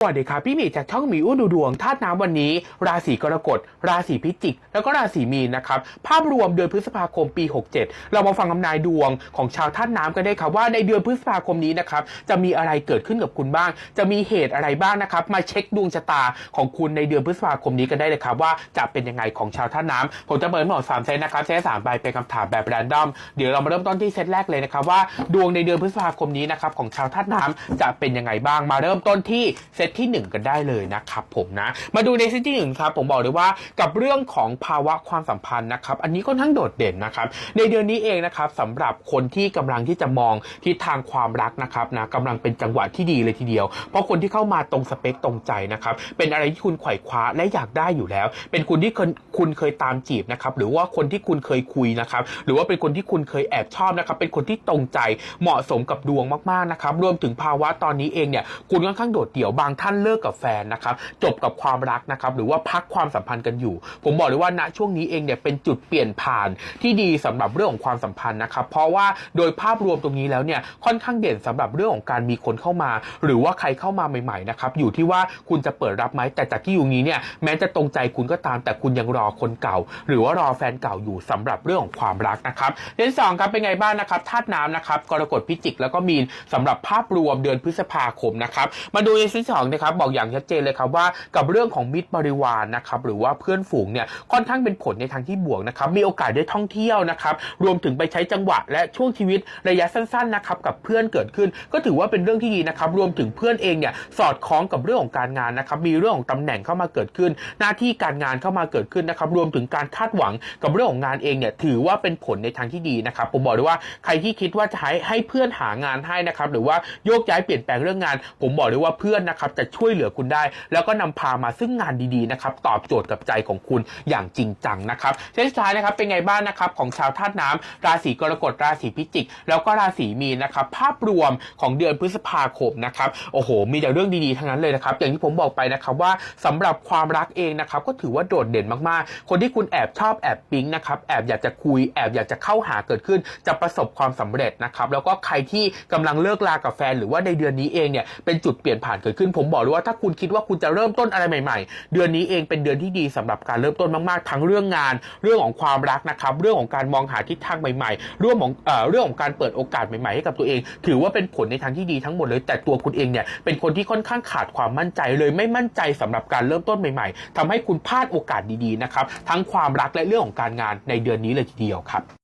สวัสดีครับพี่หมีจากช่องหมีอู้ดูดวงธาตุน้ำวันนี้ ราศีกรกฎ ราศีพิจิก แล้วก็ราศีมีนนะครับ ภาพรวมเดือนพฤษภาคมปี 67 เรามาฟังคำนายดวงของชาวธาตุน้ำกันได้ครับว่าในเดือนพฤษภาคมนี้นะครับจะมีอะไรเกิดขึ้นกับคุณบ้าง จะมีเหตุอะไรบ้างนะครับ มาเช็คดวงชะตาของคุณในเดือนพฤษภาคมนี้กันได้เลยครับว่าจะเป็นยังไงของชาวธาตุน้ำผมจะเปิดหมดสามเซตนะครับเซตสามใบเป็นคำถามแบบแรนดอมเดี๋ยวเรามาเริ่มต้นที่เซตแรกเลยนะครับว่าดวงในเดือนพฤษภาคมนี้นะครับของชาวธาตุน้ำจะเป็นยังไงบ้างมาเริ่มต้นที่เซตที่หนึ่งกันได้เลยนะครับผมนะ มาดูในเซตที่หนึ่งครับผมบอกเลยว่ากับเรื่องของภาวะความสัมพันธ์นะครับ อันนี้ก็ทั้งโดดเด่นนะครับ ในเดือนนี้เองนะครับสำหรับคนที่กำลังที่จะมองทิศทางความรักนะครับนะกำลังเป็นจังหวะที่ดีเลยทีเดียว เพราะคนที่เข้ามาตรงสเปคตรงใจนะครับ เป็นอะไรที่คุณไขว่คว้าและอยากได้อยู่แล้ว เป็นคุณที่คคุณเคยตามจีบนะครับ หรือว่าคนที่คุณเคยคุยนะครับ หรือว่าเป็นคนที่คุณเคยแอบชอบนะครับ เป็นคนที่ตรงใจเหมาะสมกับดวงมากๆนะครับ รวมถึงภาวะตอนนี้เองเนี่ย คุณค่อนข้างโดดเดี่ยวบางท่านเลิกกับแฟนนะครับจบกับความรักนะครับหรือว่าพักความสัมพันธ์กันอยู่ ผมบอกเลยว่าณช่วงนี้เองเนี่ยเป็นจุดเปลี่ยนผ่านที่ดีสำหรับเรื่องของความสัมพันธ์นะครับเพราะว่าโดยภาพรวมตรงนี้แล้วเนี่ยค่อนข้างเด่นสำหรับเรื่องของการมีคนเข้ามา หรือว่าใครเข้ามาใหม่ๆนะครับอยู่ที่ว่าคุณจะเปิดรับไหมแต่จากที่อยู่นี้เนี่ยแม้จะตรงใจคุณก็ตามแต่คุณยังรอคนเก่า หรือว่ารอแฟนเก่าอยู่สำหรับเรื่องของความรักนะครับเดือนสองครับเป็นไงบ้างนะครับธาตุน้ำนะครับกรกฎพิจิกแล้วก็มีนสำหรับภาพรวมเดือนพฤษภาคมนะครับมาดูในเซตที่สองนะครับบอกอย่างชัดเจนเลยครับว่ากับเรื่องของมิตรบริวารนะครับหรือว่าเพื่อนฝูงเนี่ยค่อนข้างเป็นผลในทางที่บวกนะครับมีโอกาสได้ท่องเที่ยวนะครับรวมถึงไปใช้จังหวะและช่วงชีวิตระยะสั้นๆนะครับกับเพื่อนเกิดขึ้น ก็ถือว่าเป็นเรื่องที่ดีนะครับรวมถึงเพื่อนเองเนี่ยสอดคล้องกับเรื่องของการงานนะครับมีเรื่องของตำแหน่งเข้ามาเกิดขึ้น หน้าที่การงานเข้ามาเกิดขึ้นนะครับรวมถึงการคาดหวังกับเรื่องของงานเองเนี่ยถือว่าเป็นผลในทางที่ดีนะครับผมบอกเลยว่าใครที่คิดว่าจะให้ให้เพื่อนหางานให้นะครับหรือว่าโยกย้ายเปลี่ยนแปลงเรื่องงาน ผมบอกเลยว่าเพื่อนนะครับจะช่วยเหลือคุณได้ แล้วก็นำพามาซึ่งงานดีๆนะครับตอบโจทย์กับใจของคุณอย่างจริงจังนะครับเส้นสุดท้ายนะครับเป็นไงบ้างนะครับของชาวธาตุน้ำราศีกรกฎราศีพิจิก แล้วก็ราศีมีนนะครับภาพรวมของเดือนพฤษภาคมนะครับโอ้โห มีแต่เรื่องดีๆทั้งนั้นเลยนะครับอย่างที่ผมบอกไปนะครับว่าสำหรับความรักเองนะครับก็ถือว่าโดดเด่นมากๆ คนที่คุณแอบชอบแอบปิ๊งนะครับแอบอยากจะคุยแอบอยากจะเข้าหาเกิดขึ้น จะประสบความสำเร็จนะครับแล้วก็ใครที่กำลังเลิกลากับแฟน หรือว่าในเดือนนี้เองเนี่ยเป็นจุดเปลี่ยนผ่านเกิดขึ้นผมบอกเลยว่าถ้าคุณคิดว่าคุณจะเริ่มต้นอะไรใหม่ ๆ เดือนนี้เองเป็นเดือนที่ดีสำหรับการเริ่มต้นมากๆ ทั้งเรื่องงาน เรื่องของความรักนะครับ เรื่องของการมองหาทิศทางใหม่ๆเรื่องของเอ่อเรื่องของการเปิดโอกาสใหม่ๆให้กับตัวเอง ถือว่าเป็นผลในทางที่ดีทั้งหมดเลย แต่ตัวคุณเองเนี่ยเป็นคนที่ค่อนข้างขาดความมั่นใจเลยไม่มั่นใจสำหรับการเริ่มต้นใหม่ ๆทำให้คุณพลาดโอกาสดีๆนะครับทั้งความรักและเรื่องของการงานในเดือนนี้เลยทีเดียวครับ